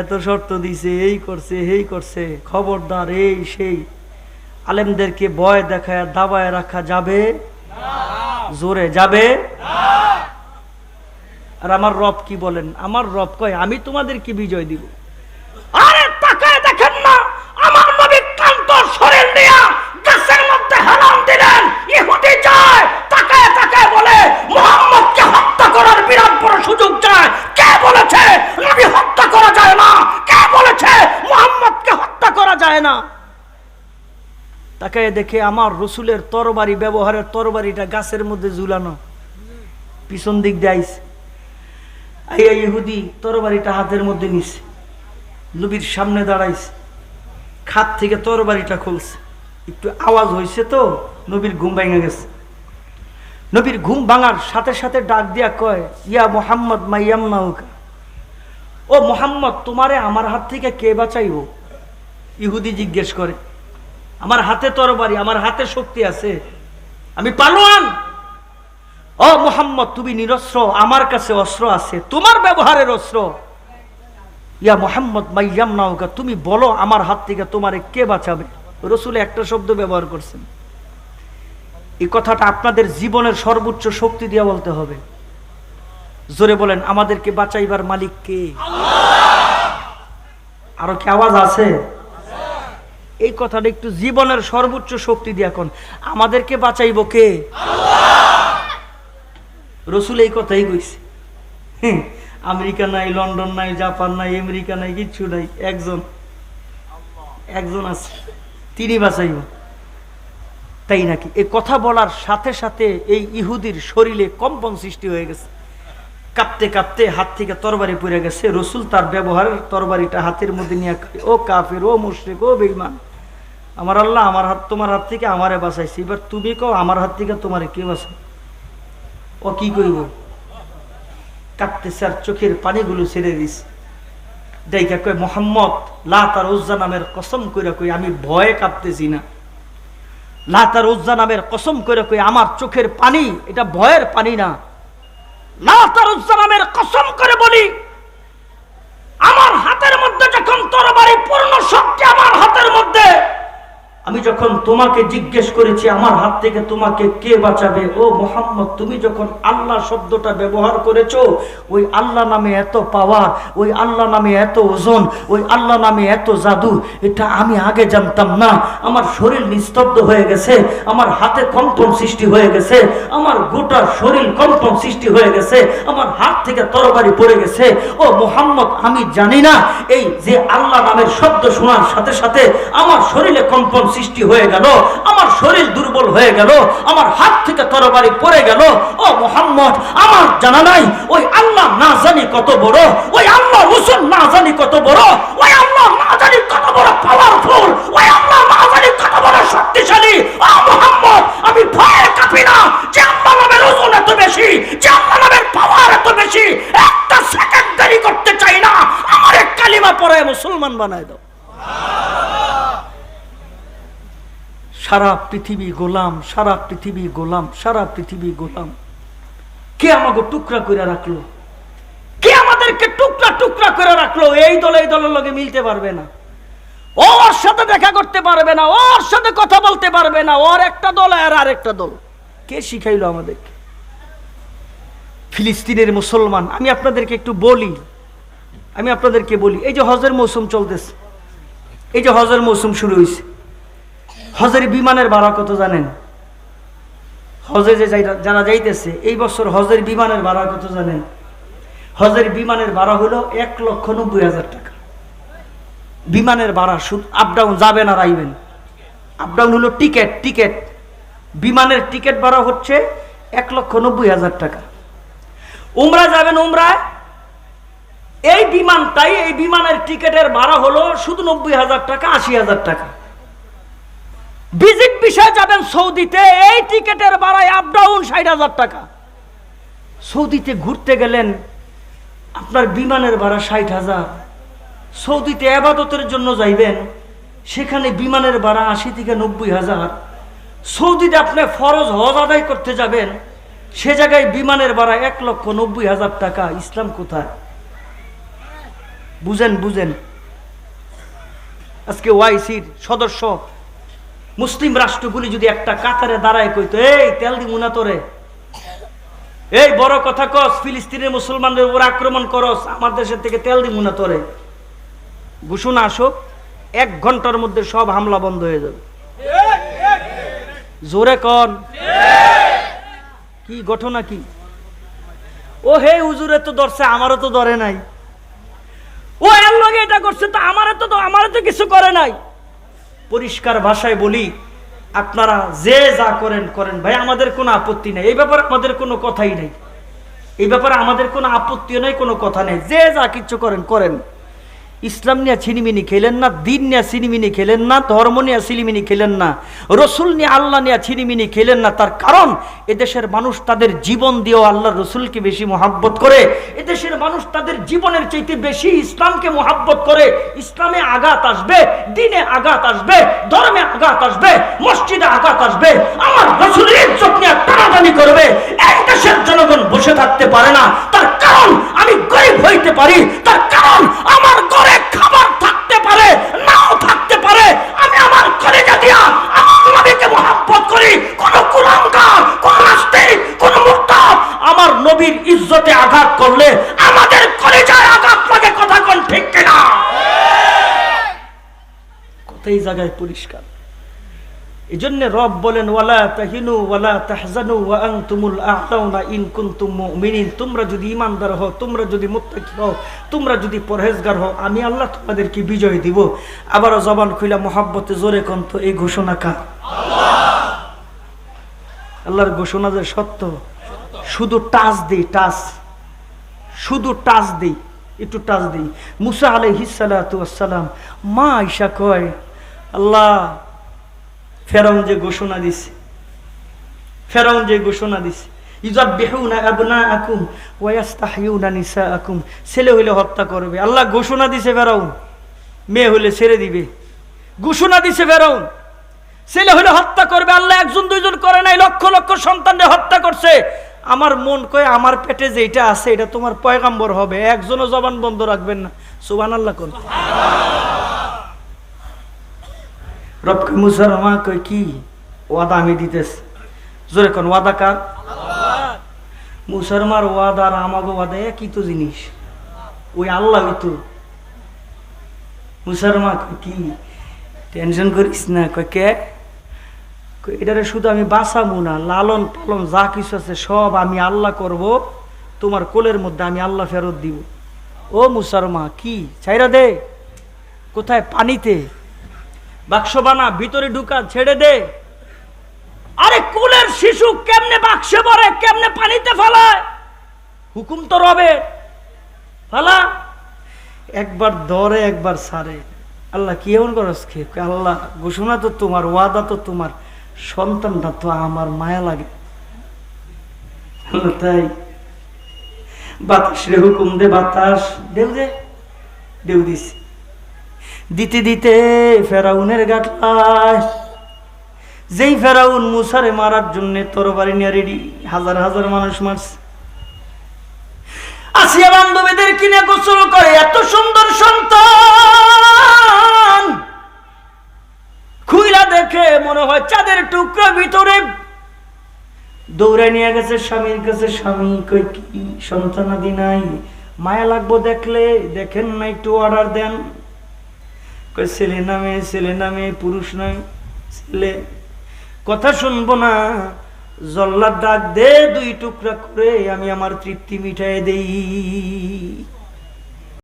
এত শর্ত দিছে, এই করছে এই করছে, খবরদার এই সেই। আলেমদেরকে ভয় দেখায়, দাবায় রাখা যাবে? জোরে যাবে? আর আমার রব কি বলেন? আমার রব কয়, আমি তোমাদের কি বিজয় দিব। আরে তাকায় দেখেন না, আমার নবী কান্ত শরীর গাছের মধ্যে দিলেন। ইহুদি যায়, তাকায় তাকায় বলে করার বিরাট বড় সুযোগ যায় কে বলেছে নবী হত্যা করা যায় না? কে বলেছে মুহাম্মদকে হত্যা করা যায় না? তাকায় দেখে আমার রসুলের তরবারি, ব্যবহারের তরবারিটা গাছের মধ্যে ঝুলানো। পিছন দিক দিয়ে আইছে। আইয়া ইহুদি তরবারিটা হাতের মধ্যে নিছে। নবীর সামনে দাঁড়াইছে। খাত থেকে তরবারিটা খুলছে। একটু আওয়াজ হয়েছে তো, নবীর ঘুম ভেঙে গেছে। নবীর ঘুম ভাঙার সাথে সাথে ডাক দিয়া কয়, ইয়া মোহাম্মদ মাইয়াম নাউকা ও মোহাম্মদ, তোমারে আমার হাত থেকে কে বাঁচাইব? ইহুদি জিজ্ঞেস করে, আমার হাতে তরবারি, আমার হাতে শক্তি আছে, আমি পালোয়ান। ও মোহাম্মদ, তুমি নিরস্ত্র, আমার কাছে অস্ত্র আছে, তোমার ব্যবহারের অস্ত্র। ইয়া মোহাম্মদ মাইয়াম নাওকা তুমি বলো আমার হাত থেকে তোমারে কে বাঁচাবে? রসুল একটা শব্দ ব্যবহার করছেন। এই কথাটা আপনাদের জীবনের সর্বোচ্চ শক্তি দিয়ে বলতে হবে। জোরে বলেন, আমাদেরকে বাঁচাইবার মালিক কে? আরও কি আওয়াজ আছে? এই কথাটা একটু জীবনের সর্বোচ্চ শক্তি দিয়ে এখন আমাদেরকে বাঁচাইব কে? রসুল এই কথাই কইছে। আমেরিকা নাই, লন্ডন নাই, জাপান নাই, আমেরিকা নাই, কিচ্ছু নাই, একজন। একজন আছে তিনি বাঁচাইব। তাই নাকি? এই কথা বলার সাথে সাথে এই ইহুদির শরীরে কম্পন সৃষ্টি হয়ে গেছে। কাঁপতে কাঁপতে হাত থেকে তরবারি পড়ে গেছে। রসুল তার ব্যবহারের তরবারিটা হাতের মধ্যে নিয়ে ও কাফের, ও মুশরিক, ও বেঈমান। আমার আল্লাহ আমার হাত, তোমার হাত থেকে আমারে বাঁচাইছে। এবার তুমি কও, আমার হাত থেকে তোমারে কে বাঁচাই ও কি কইব? কাঁপতেছে আর চোখের পানিগুলো ছেড়ে দিস দেখা কয়, মোহাম্মদ লাতার উজ্জা নামের কসম কইরা কই, আমি ভয়ে কাঁপতেছি না। লাতার উজ্জা নামের কসম করে কই, আমার চোখের পানি, এটা ভয়ের পানি না। লাতার উজ্জা নামের কসম করে বলি, আমার হাতের মধ্যে যখন তরবারি পূর্ণ শক্তি আমার হাতের মধ্যে আমি যখন তোমাকে জিজ্ঞেস করেছি, আমার হাত থেকে তোমাকে কে বাঁচাবে? ও মোহাম্মদ, তুমি যখন আল্লাহ শব্দটা ব্যবহার করেছ, ওই আল্লাহ নামে এত পাওয়ার, ওই আল্লাহ নামে এত ওজন, ওই আল্লাহ নামে এত জাদু, এটা আমি আগে জানতাম না। আমার শরীর নিস্তব্ধ হয়ে গেছে, আমার হাতে কম্পন সৃষ্টি হয়ে গেছে, আমার গোটা শরীর কম্পন সৃষ্টি হয়ে গেছে, আমার হাত থেকে তরবারি পড়ে গেছে। ও মোহাম্মদ, আমি জানি না, এই যে আল্লাহ নামের শব্দ শোনার সাথে সাথে আমার শরীরে কম্পন সৃষ্টি হয়ে গেল, আমার শরীর দুর্বল হয়ে গেল, আমার হাত থেকে তরবারি পড়ে গেল, ও মোহাম্মদ, আমার জানা নাই, ওই আল্লাহ না জানি কত বড়, ওই আল্লাহ রসুল না জানি কত বড়, ওই আল্লাহ না জানি কত বড় পাওয়ারফুল ওই আল্লাহ না জানি কত বড় শক্তিশালী, ও মোহাম্মদ, আমি ভয়ে কাঁপি না, যে আল্লাহ নামের ওজন এত বেশি, যে আল্লাহ নামের পাওয়ার এত বেশি, একটা সেকেন্ড দেরি করতে চাই না, আমার কালিমা পরে মুসলমান বানায় দাও। সারা পৃথিবী গোলাম, সারা পৃথিবী গোলাম, সারা পৃথিবী গোলাম। কে আমাকে টুকরা করে রাখল? কে আমাদেরকে টুকরা টুকরা করে রাখল? এই দল এই দলের লগে মিলতে পারবে না। ওর সাথে দেখা করতে পারবে না, ওর সাথে কথা বলতে পারবে না, ওর একটা দল আর আরেকটা দল। কে শিখাইলো আমাদেরকে? ফিলিস্তিনের মুসলমান, আমি আপনাদেরকে একটু বলি, আমি আপনাদেরকে বলি, এই যে হজের মৌসুম চলতেছে, এই যে হজের মৌসুম শুরু হয়েছে হজের বিমানের ভাড়া কত জানেন? হজে যে যারা যাইতেছে, এই বছর হজের বিমানের ভাড়া কত জানেন? হজের বিমানের ভাড়া হলো এক লক্ষ নব্বই হাজার টাকা। বিমানের ভাড়া শুধু আপ ডাউন যাবেন আর আইবেন। আপ ডাউন হলো টিকেট টিকেট বিমানের টিকিট ভাড়া হচ্ছে এক লক্ষ নব্বই হাজার টাকা। উমরা যাবেন উমরায়? এই বিমানটাই, এই বিমানের টিকেটের ভাড়া হলো শুধু নব্বই হাজার টাকা, আশি হাজার টাকা। ভিজিট বিষয়ে যাবেন সৌদিতে, এই টিকেটের বাড়ায় আপ ডাউন ষাট হাজার টাকা। সৌদিতে ঘুরতে গেলেন, আপনার বিমানের ভাড়া ষাট হাজার। সৌদিতে আবাদতের জন্য যাইবেন, সেখানে বিমানের ভাড়া আশি থেকে নব্বই হাজার। সৌদিতে আপনি ফরজ হজ আদায় করতে যাবেন, সে জায়গায় বিমানের ভাড়া এক লক্ষ নব্বই হাজার টাকা। ইসলাম কোথায়? বুঝেন বুঝেন। আজকে ওয়াইসির সদস্য মুসলিম রাষ্ট্রগুলি যদি একটা কাতারে দাঁড়ায় কইতো, এই, তেল দি মুনা তোরে। এই, বড় কথা কস, ফিলিস্তিনের মুসলমানদের উপর আক্রমণ করস, আমার দেশের থেকে তেল দি মুনা তোরে। ঘোষণা আসুক, এক ঘণ্টার মধ্যে সব হামলা বন্ধ হয়ে যাবে। জোরে কন। কি ঘটনা কি? ও হে, হুজুরে তো ধরছে, আমারও তো ধরে নাই। ও, এর লগে এটা করছে, তো আমারও তো আমারও তো কিছু করে নাই। পরিষ্কার ভাষায় বলি, আপনারা যে যা করেন করেন। ভাই, আমাদের কোনো আপত্তি নেই। এই ব্যাপারে আমাদের কোনো কথাই নেই। এই ব্যাপারে আমাদের কোনো আপত্তিও নেই, কোনো কথা নেই। যে যা কিছু করেন করেন। ইসলাম নিয়ে ছিনিমিনি খেলেন না, দিন নিয়ে ছিনিমিনি খেলেন না, ধর্ম নিয়ে ছিনিমিনি খেলেন না, রসুল নিয়ে আল্লাহ নিয়ে ছিনিমিনি খেলেন না, তার কারণ এদেশের মানুষ তাদের জীবন দিয়েও আল্লাহ রসুলকে বেশি মহাব্বত করে, এদেশের মানুষ তাদের জীবনের চাইতে বেশি ইসলামকে মহাব্বত করে, ইসলামে আঘাত আসবে, দিনে আঘাত আসবে, ধর্মে আঘাত আসবে, মসজিদে আঘাত আসবে, আমার রসুলের ইজ্জত নিয়ে টানাটানি করবে, এই দেশের জনগণ বসে থাকতে পারে না, তার কারণ আমি গরিব হইতে পারি, তার কারণ আমার ঘরে খাবার থাকতে পারে, নাও থাকতে পারে। আমি আমার দিয়া আমার নবীকে করি। কোন কোন নাস্তিক, কোন আমার নবীর ইজ্জতে আঘাত করলে আমাদের কলেজায় আঘাত লাগে, কথা কোন ঠিক কিনা? কোথায় জায়গায় পরিষ্কার। এই জন্য রব বলেন, ওয়ালা তাহিনু, ওয়ালা তাহজানু, ওয়া আনতুমুল আ'লাউনা ইন কুনতুম মুমিনিন। তোমরা যদি ইমানদার হও, তোমরা যদি মুত্তাকি হও, তোমরা যদি পরহেজগার হও, আমি আল্লাহ তোমাদেরকে বিজয় দিব। আবারও জবান খুইলা, মোহাব্বতে জোরে কন্ত এই ঘোষণা কার? আল্লাহর ঘোষণা যে সত্য, শুধু টাচ দিই, টাচ। শুধু টাচ দিই, একটু টাচ দিই। মুসা ওয়াসসালাম মা আয়েশা কয়, আল্লাহ ফেরাউন যে ঘোষণা দিছে। ফেরাউন যে ঘোষণা দিছে। ছেলে হইলে হত্যা করবে। আল্লাহ ঘোষণা দিছে ফেরাউন। মেয়ে হইলে ছেড়ে দিবে। ঘোষণা দিছে ফেরাউন। ছেলে হইলে হত্যা করবে। আল্লাহ একজন দুইজন করে নাই, লক্ষ লক্ষ সন্তানদের হত্যা করছে। আমার মন কয়, আমার পেটে যেটা আছে, এটা তোমার পয়গাম্বর হবে। একজনও জবান বন্ধ রাখবেন না। সুবান আল্লাহ কোন রবকে মুসলমা কই কি ওয়াদা আমি দিতেছি? জোরে কোন ওয়াদা কার? মুসলমার ওয়াদা আর আমাগো ওয়াদা একই তো জিনিস। ওই আল্লাহ তো। মুসলমা কই কি, টেনশন করিস না কই কে? এটারে শুধু আমি বাঁচাবো না, লালন পালন যা কিছু আছে সব আমি আল্লাহ করব, তোমার কোলের মধ্যে আমি আল্লাহ ফেরত দিব। ও মুসলমা কি? চাইরা দে। কোথায়? পানিতে। বাক্স বানা, ভিতরে ঢুকা, ছেড়ে দে। আরে কুলের শিশু কেমনে বাক্সে ভরে, কেমনে পানিতে ফেলায়? হুকুম তো রবে। ফালা। একবার ধরে, একবার সারে। আল্লাহ কি এমন করস খে আল্লাহ, ঘোষণা তো তোমার, ওয়াদা তো তোমার, সন্তানটা তো আমার মায়া লাগে। তাই। বাতাস হুকুম দে, বাতাস। দেউ দে, দেউ দিছি। দিতে দিতে ফেরাউনের গাটলায় যেই ফেরাউন মুসারে মারার জন্য তরবারি নিয়ে রেডি হাজার হাজার মানুষ মারছে। আসিয়া বান্ধবীদের কিনে গোসল করে, এত সুন্দর সন্তান! খুইলা দেখে মনে হয় চাঁদের টুকরো ভিতরে দৌড়ে নিয়ে গেছে স্বামীর কাছে, স্বামী, কই কি সন্তানাদি নাই? মায়া লাগবো দেখলে, দেখেন না একটু অর্ডার দেন। ছেলে নামে ছেলে নামে, পুরুষ নয় ছেলে। কথা শুনব না। জল্লার ডাক দে, দুই টুকরা করে আমি আমার তৃপ্তি মিটাই দেই।